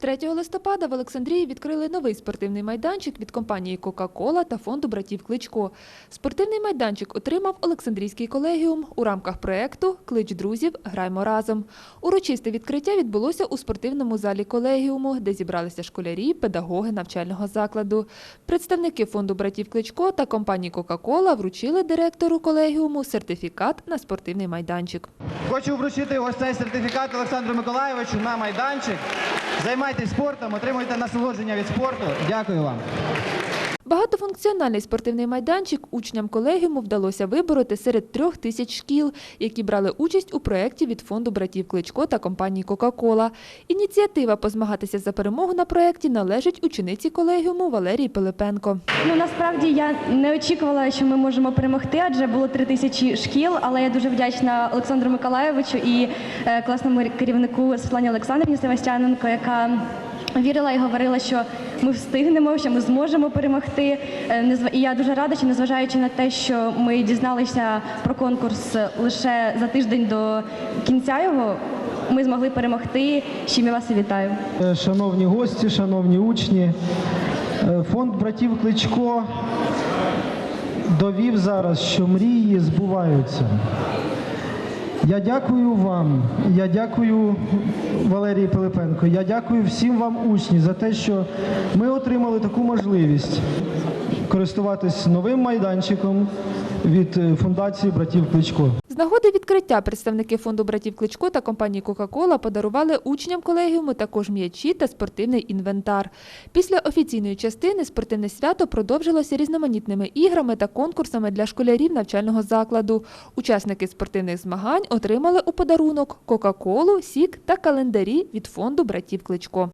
3 листопада в Олександрії відкрили новий спортивний майданчик від компанії Кока-Кола та фонду братів Кличко. Спортивний майданчик отримав Олександрійський колегіум у рамках проекту Клич друзів граймо разом. Урочисте відкриття відбулося у спортивному залі колегіуму, де зібралися школярі, педагоги навчального закладу. Представники фонду братів Кличко та компанії Кока-Кола вручили директору колегіуму сертифікат на спортивний майданчик. Хочу вручити ось цей сертифікат Олександру Миколайовичу на майданчик. Займайтесь спортом, отримуйте насолодження від спорту. Дякую вам. Багатофункціональний спортивний майданчик учням колегіуму вдалося вибороти серед трьох тисяч шкіл, які брали участь у проєкті від фонду братів Кличко та компанії Кока-Кола. Ініціатива позмагатися за перемогу на проєкті належить учениці колегіуму Валерії Пилипенко. Ну насправді я не очікувала, що ми можемо перемогти, адже було три тисячі шкіл. Але я дуже вдячна Олександру Миколаєвичу і е, класному керівнику Світлані Олександрівні Севастяненко, яка вірила і говорила, що ми встигнемо, що ми зможемо перемогти. Е, І я дуже рада, що незважаючи на те, що ми дізналися про конкурс лише за тиждень до кінця його, ми змогли перемогти. чим я вас і вітаю. Е, Шановні гості, шановні учні, е, фонд братів Кличко довів зараз, що мрії збуваються. Я дякую вам, я дякую Валерії Пилипенко, я дякую всім вам, учні, за те, що ми отримали таку можливість користуватись новим майданчиком від е, фундації братів Кличко. Нагоди відкриття представники фонду братів Кличко та компанії Кока-Кола подарували учням колегіуму також м'ячі та спортивний інвентар. Після офіційної частини спортивне свято продовжилося різноманітними іграми та конкурсами для школярів навчального закладу. Учасники спортивних змагань отримали у подарунок Кока-Колу, сік та календарі від фонду братів Кличко.